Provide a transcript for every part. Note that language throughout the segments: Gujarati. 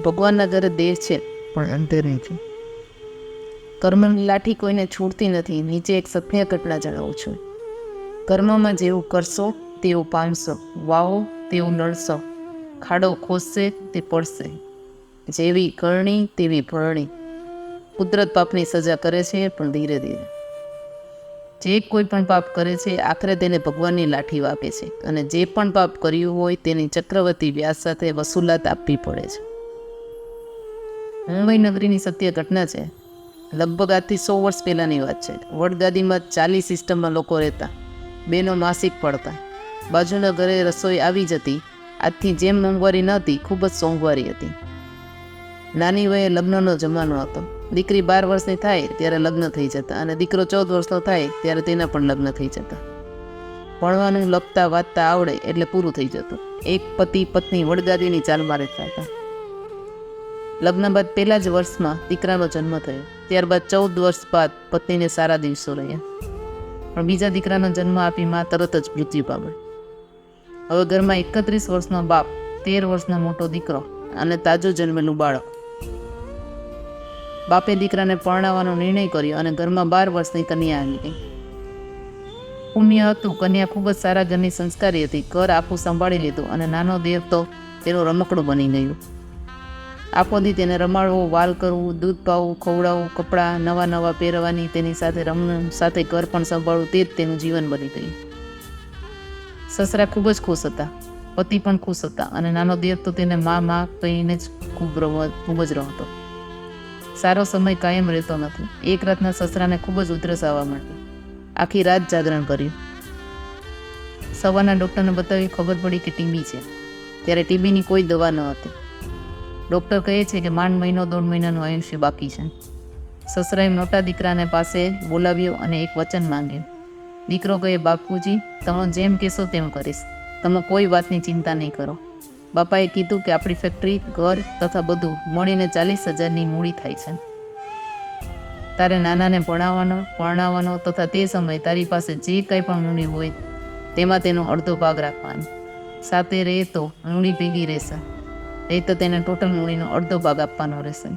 ભગવાનના ઘરે દેહ છે. પણ અંતે નહીં છે. કર્મની લાઠી કોઈને છૂટતી નથી. નીચે એક સત્ય ઘટના જણાવું છું. કર્મમાં જેવું કરશો તેવું પામશો. વાવો તેવું નડશો ખાડો ખોસશે તે પડશે. જેવી કરણી તેવી ભરણી. કુદરત પાપની સજા કરે છે પણ ધીરે ધીરે. જે કોઈ પણ પાપ કરે છે આખરે તેને ભગવાનની લાઠી વાપે છે. અને જે પણ પાપ કર્યું હોય તેની ચક્રવર્તી વ્યાસ સાથે વસૂલાત આપવી પડે છે. મુંબઈ નગરીની સત્ય ઘટના છે. લગભગ આજથી સો વર્ષ પહેલાંની વાત છે. વડગાદીમાં ચાલી સિસ્ટમમાં લોકો રહેતા, બેનો માસિક પડતા. બાજુના ઘરે રસોઈ આવી જતી, આજથી જેમ મોંઘવારી નહોતી, ખૂબ જ સોંઘવારી હતી. નાની વયે લગ્નનો જમાનો હતો. દીકરી બાર વર્ષની થાય ત્યારે લગ્ન થઈ જતા અને દીકરો ચૌદ વર્ષનો થાય ત્યારે તેના પણ લગ્ન થઈ જતા. ભણવાનું લખતા વાંચતા આવડે એટલે પૂરું થઈ જતું. એક પતિ પત્ની વડગાદીની ચાલમાં રહેતા હતા લગ્ન બાદ પહેલા જ વર્ષમાં દીકરાનો જન્મ થયો. ત્યારબાદ ચૌદ વર્ષ બાદ પત્નીને સારા દિવસો રહ્યા. પણ બીજા દીકરાનો જન્મ આપી માં તરત જ મૃત્યુ પામી હવે ઘરમાં એકત્રીસ વર્ષનો બાપ, તેર વર્ષનો મોટો દીકરો અને તાજો જન્મેલું બાળક. બાપે દીકરાને પરણાવવાનો નિર્ણય કર્યો અને ઘરમાં બાર વર્ષની કન્યા આવી ગઈ. પુણ્ય હતું, કન્યા ખૂબ જ સારા ઘરની સંસ્કારી હતી. ઘર આખું સંભાળી લીધું અને નાનો દેવ તો તેનું રમકડું બની ગયું. આખો દી તેને રમાડવું, વાલ કરવું, દૂધ પાવું, ખવડાવવું, કપડાં નવા નવા પહેરવાની, તેની સાથે રમવું, સાથે ઘર પણ સંભાળવું, તે જ તેનું જીવન બની ગયું. સસરા ખૂબ જ ખુશ હતા. પતિ પણ ખુશ હતા અને નાનો દેવ તો તેને મા મા કહીને જ ખૂબ રમ, ખૂબ જ રમતો. સારો સમય કાયમ રહેતો નથી. એક રાતના સસરાને ખૂબ જ ઉધરસ આવવા માંડી આખી રાત જાગરણ કર્યું. સવારના ડૉક્ટરને બતાવી ખબર પડી કે ટીબી છે. ત્યારે ટીબીની કોઈ દવા ન હતી. ડૉક્ટર કહે છે કે માંડ મહિનો, દોઢ મહિનાનું આયુષ્ય બાકી છે. સસરાએ મોટા દીકરાને પાસે બોલાવ્યો અને એક વચન માંગ્યું. દીકરો કહે, બાપુજી, તમે જેમ કહેશો તેમ કરીશ. તમે કોઈ વાતની ચિંતા નહીં કરો. બાપાએ કીધું કે આપણી ફેક્ટરી, ઘર તથા બધું મળીને ચાલીસ હજારની મૂડી થાય છે. તારે નાનાને ભણાવવાનો, પરણાવવાનો તથા તે સમયે તારી પાસે જે કંઈ પણ મૂડી હોય, તેમાં તેનો અડધો ભાગ રાખવાનો. સાથે રહે તો મૂડી ભેગી રહેશે. એ તો તેને ટોટલ મૂડીનો અડધો ભાગ આપવાનો રહેશે.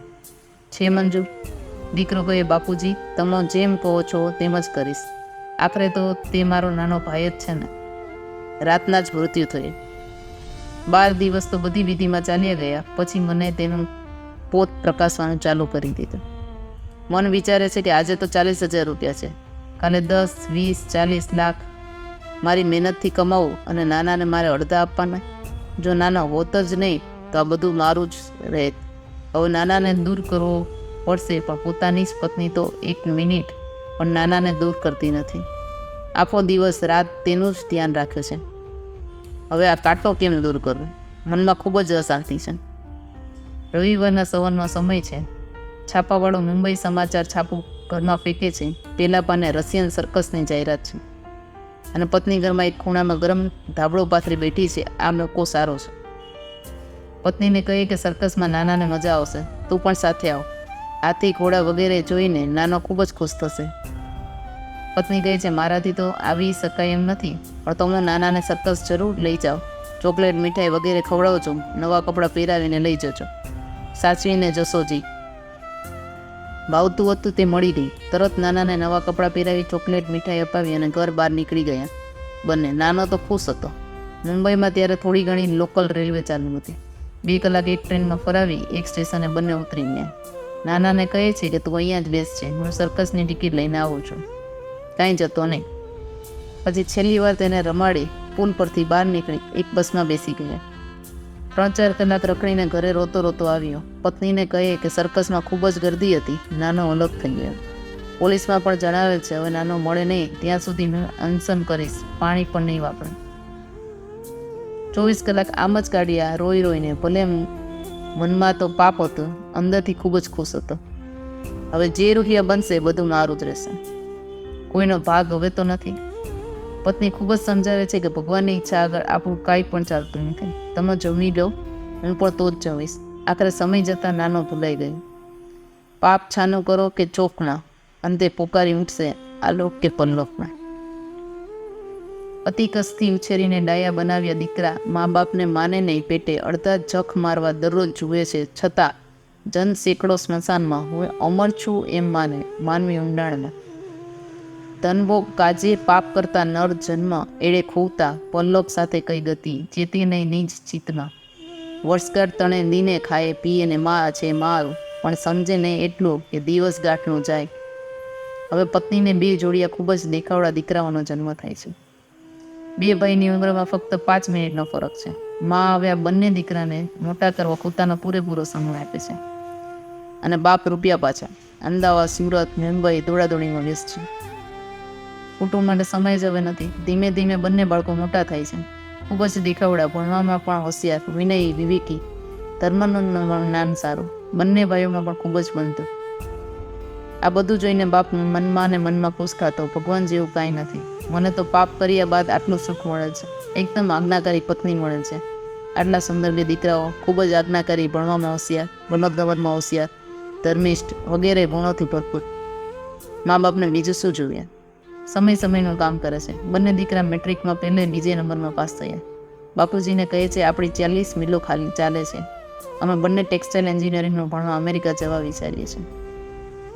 છે મંજુ, દીકરો કહે, બાપુજી, તમે જેમ કહો છો તેમ જ કરીશ. આખરે તો તે મારો નાનો ભાઈ જ છે ને. રાતના જ મૃત્યુ થયું. બાર દિવસ તો બધી વિધિમાં ચાલ્યા ગયા. પછી મને તેનું પોત પ્રકાશવાનું ચાલુ કરી દીધું. મન વિચારે છે કે આજે તો ચાલીસ હજાર રૂપિયા છે. કાલે દસ, વીસ, ચાલીસ લાખ મારી મહેનતથી કમાવું અને નાનાને મારે અડધા આપવાના. જો નાના હોત જ નહીં તો આ બધું મારું જ રહે. હવે નાનાને દૂર કરવો પડશે, પણ પોતાની જ પત્ની તો એક મિનિટ પણ નાનાને દૂર કરતી નથી. આખો દિવસ રાત તેનું જ ધ્યાન રાખે છે. હવે આ કાંટો કેમ દૂર કરવો? મનમાં ખૂબ જ અશાંતિ છે. રવિવારના સવારનો સમય છે. છાપાવાળો મુંબઈ સમાચાર છાપું ઘરમાં ફેંકે છે. પહેલાં પાને રશિયન સર્કસની જાહેરાત છે. અને પત્ની ઘરમાં એક ખૂણામાં ગરમ ધાબળો પાથરી બેઠી છે. આ લોકો સારો છે. પત્નીને કહે કે સર્કસમાં નાનાને મજા આવશે. તું પણ સાથે આવ. હાથી ઘોડા વગેરે જોઈને નાનો ખૂબ જ ખુશ થશે. પત્ની કહે છે, મારાથી તો આવી શકાય એમ નથી, પણ તમે નાનાને સર્કસ જરૂર લઈ જાઓ. ચોકલેટ, મીઠાઈ વગેરે ખવડાવજો નવા કપડાં પહેરાવીને લઈ જજો. સાચવીને જશોજી ભાવતું હતું તે મળી ગઈ. તરત નાનાને નવા કપડાં પહેરાવી, ચોકલેટ, મીઠાઈ અપાવી અને ઘર બહાર નીકળી ગયા. બંને, નાનો તો ખુશ હતો. મુંબઈમાં ત્યારે થોડી ઘણી લોકલ રેલવે ચાલુ હતી. બે કલાક એક ટ્રેનમાં ફરાવી, એક સ્ટેશને બંને ઉતરીને. નાનાને કહે છે કે, તું અહીંયા જ બેસ છે. હું સર્કસની ટિકિટ લઈને આવું છું. કાંઈ જતો નહીં. પછી છેલ્લી વાર તેને રમાડી, પુલ પરથી બહાર નીકળી, એક બસમાં બેસી ગયા. ત્રણ ચાર કલાક રખડીને ઘરે રોતો રોતો આવ્યો. પત્નીને કહે કે સર્કસમાં ખૂબ જ ગર્દી હતી. નાનો અલગ થઈ ગયો. પોલીસમાં પણ જણાવેલ છે, હવે નાનો મળે નહીં. ત્યાં સુધી હું અનશન કરીશ. પાણી પણ નહીં વાપરે. ચોવીસ કલાક આમ જ કાઢ્યા રોઈ રોઈને. ભલે મનમાં તો પાપ હતો, અંદરથી ખૂબ જ ખુશ હતો. હવે જે રૂહિયા બનશે બધું મારું જ રહેશે. કોઈનો ભાગ હવે તો નથી. પત્ની ખૂબ જ સમજાવે છે કે ભગવાનની ઈચ્છા આગળ આપણું કાંઈ પણ ચાલતું નથી. તમે જમી લો, હું પણ તો જ જમીશ. આખરે સમય જતાં નાનો ભૂલાઈ ગયો. પાપ છાનો કરો કે ચોખના અંતે પોકારી ઉઠશે આલોક કે પલ્લોકમાં. અતિ કસથી ઉછેરીને ડાયા બનાવ્યા દીકરા. મા બાપને માને નહીં, પેટે અડધા જખ મારવા દરરોજ જુએ છે. છતાં જન સેંકડો સ્મશાનમાં હું અમર છું એમ માને, માનવી ઊંડાણમાં. ધનભોગ કાજે પાપ કરતા નર જન્મ એળે ખોવતા પલ્લોક સાથે કઈ ગતિ, જેતી નહીં નિજ ચિતમાં વર્ષગાર તણે દીને ખાય પીએ ને મા છે મારું પણ સમજે નહીં એટલું કે દિવસ ગાંઠનું જાય. હવે પત્નીને બે જોડિયા ખૂબ જ દેખાવડા દીકરાઓનો જન્મ થાય છે. બે ભાઈની ઉંમરમાં ફક્ત પાંચ મિનિટનો ફરક છે. મા હવે આ બંને દીકરાને મોટા કરવા પોતાનો પૂરેપૂરો સમય આપે છે. અને બાપ રૂપિયા પાછા. અમદાવાદ, સુરત, મુંબઈ દોડાદોડીમાં વ્યસ્ત છે. કુટુંબ માટે સમય જ હવે નથી. ધીમે ધીમે બંને બાળકો મોટા થાય છે. ખૂબ જ દેખાવડા ભણવામાં પણ હોશિયાર, વિનયી, વિવેકી. ધર્મનું જ્ઞાન સારું બંને ભાઈઓમાં પણ ખૂબ જ બનતું આ બધું જોઈને બાપ મનમાં ને મનમાં પૂછખાતો ભગવાન જેવું કાંઈ નથી મને તો પાપ કર્યા બાદ આટલું સુખ મળે છે. એકદમ આજ્ઞાકારી પત્ની મળે છે. આટલા સુંદર દીકરાઓ ખૂબ જ આજ્ઞાકારી ભણવામાં હોશિયાર રમતગમતમાં હોશિયાર, ધર્મિષ્ઠ વગેરે ગુણોથી ભરપૂર. મા બાપને બીજું શું જોઈએ? સમય સમયનું કામ કરે છે. બંને દીકરા મેટ્રિકમાં પહેલે બીજે નંબરમાં પાસ થયા. બાપુજીને કહે છે, આપણી ચાલીસ મિલો ખાલી ચાલે છે. અમે બંને ટેક્સટાઇલ એન્જિનિયરિંગનું ભણવા અમેરિકા જવા વિચારીએ છીએ.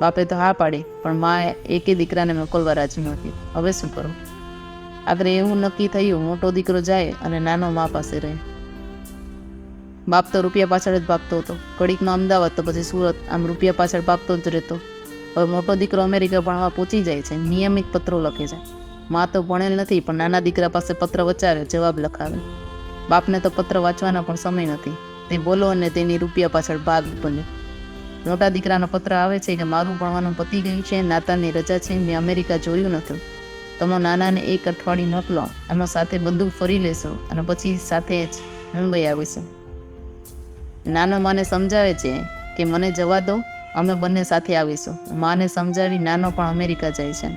બાપે તો હા પાડી, પણ માએ એકે દીકરાને મોકલવા રાજી નહોતી. હવે શું કરું? આખરે એવું નક્કી થયું, મોટો દીકરો જાય અને નાનો મા પાસે રહે. બાપ તો રૂપિયા પાછળ જ ભાગતો હતો. ઘડીકમાં અમદાવાદ તો પછી સુરત, આમ રૂપિયા પાછળ ભાગતો જ રહેતો. હવે મોટો દીકરો અમેરિકા ભણવા પહોંચી જાય છે, નિયમિત પત્રો લખે છે. મા તો ભણેલ નથી, પણ નાના દીકરા પાસે પત્ર વચાવે, જવાબ લખાવે. બાપને તો પત્ર વાંચવાનો પણ સમય નથી. તે બોલો અને તેની રૂપિયા પાછળ ભાગ બને. મોટા દીકરાનો પત્ર આવે છે કે મારું ભણવાનું પતી ગયું છે નાતાની રજા છે, મેં અમેરિકા જોયું નથી. તમે નાનાને એક અઠવાડિયું લો એમાં સાથે બધું ફરી લેશો અને પછી સાથે જ મુંબઈ આવીશું. નાનો માને સમજાવે છે કે મને જવા દો, અમે બંને સાથે આવીશું. માને સમજાવી નાનો પણ અમેરિકા જાય છે.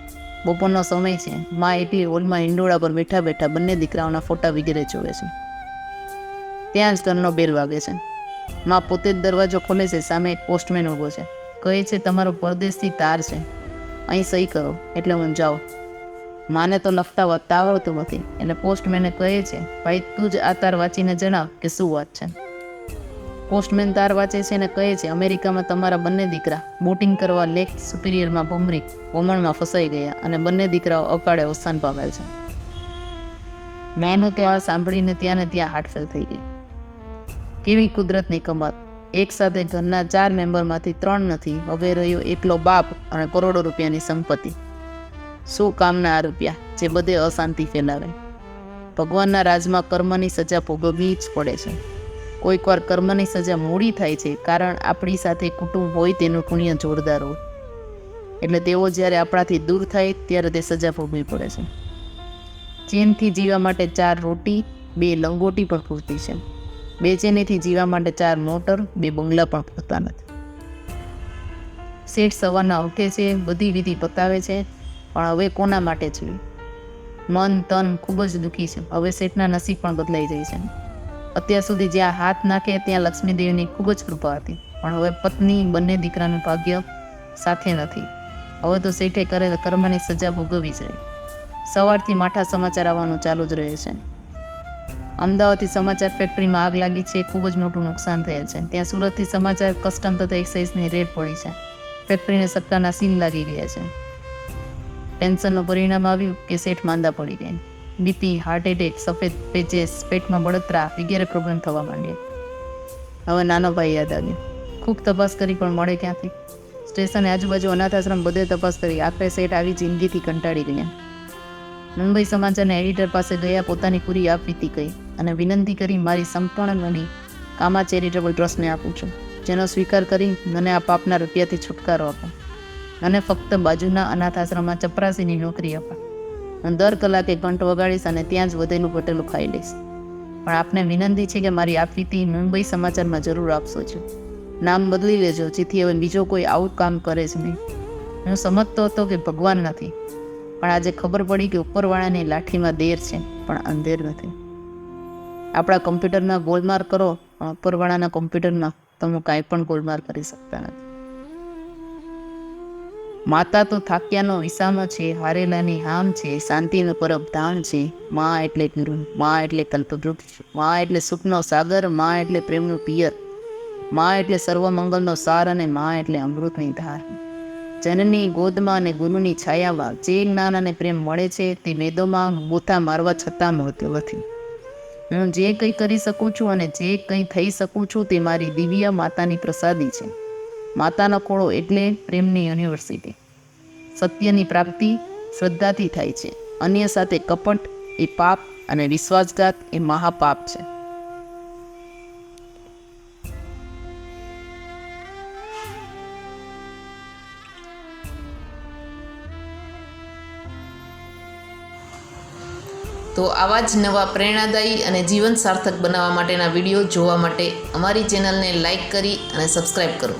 બપોરનો સમય છે. મા એટલી હોલમાં હિંડોળા પર બેઠા બેઠા બંને દીકરાઓના ફોટા વગેરે જોવે છે. ત્યાં જ ઘરનો બેલ વાગે છે. મા પોતે જ દરવાજો ખોલે છે, સામે એક પોસ્ટમેન ઊભો છે. કહે છે, તમારો પરદેશથી તાર છે. અહીં સહી કરો, એટલે હું જાઉં. માને તો લખતા વાંચતા આવડતું નથી. એટલે પોસ્ટમેને કહે છે, ભાઈ, તું જ આ તાર વાંચીને જણાવ કે શું વાત છે. પોસ્ટમેન તાર વાંચે છે અને કહે છે, અમેરિકામાં તમારા બંને દીકરા બોટિંગ કરવા લેક સુપિરિયરમાં ભમરી વમણમાં ફસાઈ ગયા અને બંને દીકરાઓ અકાળે અવસાન પામેલ છે. મેનો આ સાંભળીને ત્યાં ને ત્યાં હાર્ટફેલ થઈ ગઈ. કેવી કુદરતની કમાત? એક સાથે ઘરના ચાર મેમ્બરમાંથી ત્રણ નથી, હવે રહ્યો એકલો બાપ અને કરોડો રૂપિયાની સંપત્તિ. શું કામના આ રૂપિયા, જે બધે અશાંતિ ફેલાવે? ભગવાનના રાજમાં કર્મની સજા ભોગવવી જ પડે છે. કોઈકવાર કર્મની સજા મોડી થાય છે, કારણ આપણી સાથે કુટુંબ હોય તેનું પુણ્ય જોરદાર હોય. એટલે તેઓ જ્યારે આપણાથી દૂર થાય, ત્યારે તે સજા ભોગવવી પડે છે. ચેનથી જીવવા માટે ચાર રોટી, બે લંગોટી પણ પૂરતી છે. બેચેનીથી જીવવા માટે ચાર મોટર, બે બંગલા પણ પૂરતા નથી. શેઠ સવારના ઉઠે છે, બધી વિધિ પતાવે છે, પણ હવે કોના માટે છે? મન, તન ખૂબ જ દુઃખી છે. હવે શેઠના નસીબ પણ બદલાઈ જાય છે. અત્યાર સુધી જ્યાં હાથ નાખે ત્યાં લક્ષ્મીદેવીની ખૂબ જ કૃપા હતી. પણ હવે પત્ની, બંને દીકરાનું ભાગ્ય સાથે નથી. હવે તો શેઠે કરેલ કર્મની સજા ભોગવવી છે. સવારથી માઠા સમાચાર આવવાનું ચાલુ જ રહે છે. અમદાવાદથી સમાચાર ફેક્ટરીમાં આગ લાગી છે, ખૂબ જ મોટું નુકસાન થયેલ છે. ત્યાં સુરતથી સમાચાર કસ્ટમ તથા એક્સાઇઝની રેડ પડી છે. ફેક્ટરીને સત્તાના સીલ લાગી ગયા છે. ટેન્શનનું પરિણામ આવ્યું કે શેઠ માંદા પડી ગયા બીપી હાર્ટ એટેક સફેદ પેચેસ, પેટમાં બળતરા, વગેરે પ્રોબ્લેમ થવા માંડ્યા. હવે નાનો ભાઈ યાદ આવ્યો. ખૂબ તપાસ કરી પણ મળે ક્યાંથી? સ્ટેશને આજુબાજુ અનાથ આશ્રમ બધે તપાસ કરી. આખરે શેઠ આવી જિંદગીથી કંટાળી ગયા. મુંબઈ સમાચારના એડિટર પાસે ગયા, પોતાની પૂરી આપવીતી કહી અને વિનંતી કરી, મારી સંપૂર્ણ મની કામા ચેરિટેબલ ટ્રસ્ટને આપું છું, જેનો સ્વીકાર કરી મને આ પાપના રૂપિયાથી છુટકારો આપો. અને ફક્ત બાજુના અનાથ આશ્રમમાં ચપરાસીની નોકરી આપો. હું દર કલાકે ઘંટ વગાડીશ અને ત્યાં જ વધેલું ઘટેલું ખાઈ લઈશ. પણ આપને વિનંતી છે કે મારી આપવીતી મુંબઈ સમાચારમાં જરૂર આપશો છો નામ બદલી લેજો, જેથી હવે બીજો કોઈ આવું કામ કરે જ નહીં. હું સમજતો હતો કે ભગવાન નથી. પણ આજે ખબર પડી કે ઉપરવાળાની લાઠીમાં દેર છે, પણ અંધેર નથી. આપણા કમ્પ્યુટરમાં ગોલમાર કરો, પણ ઉપરવાળાના કમ્પ્યુટરમાં તમે કાંઈ પણ ગોલમાર કરી શકતા નથી. માતા તો થાક્યાનો વિસામો છે, હારેલાની હામ છે, શાંતિનો પરબ ધામ છે. માં એટલે ગુરુ માં એટલે કલ્પવૃક્ષ, માં એટલે સુખનો સાગર, માં એટલે પ્રેમનું પિયર, માં એટલે સર્વમંગલનો સાર અને માં એટલે અમૃતની ધાર. જનની ગોદમાં અને ગુરુની છાયામાં જે જ્ઞાન અને પ્રેમ મળે છે, તે વેદોમાં ગોથા મારવા છતાં મળતો નથી. હું જે કંઈ કરી શકું છું અને જે કંઈ થઈ શકું છું, તે મારી દિવ્ય માતાની પ્રસાદી છે. માતાનો ખોળો એટલે પ્રેમની યુનિવર્સિટી. સત્યની પ્રાપ્તિ શ્રદ્ધાથી થાય છે. અન્ય સાથે કપટ એ પાપ અને વિશ્વાસઘાત એ મહાપાપ છે. તો આવા જ નવા પ્રેરણાદાયી અને જીવન સાર્થક બનાવવા માટેના વીડિયો જોવા માટે અમારી ચેનલને લાઇક કરી અને સબસ્ક્રાઈબ કરો.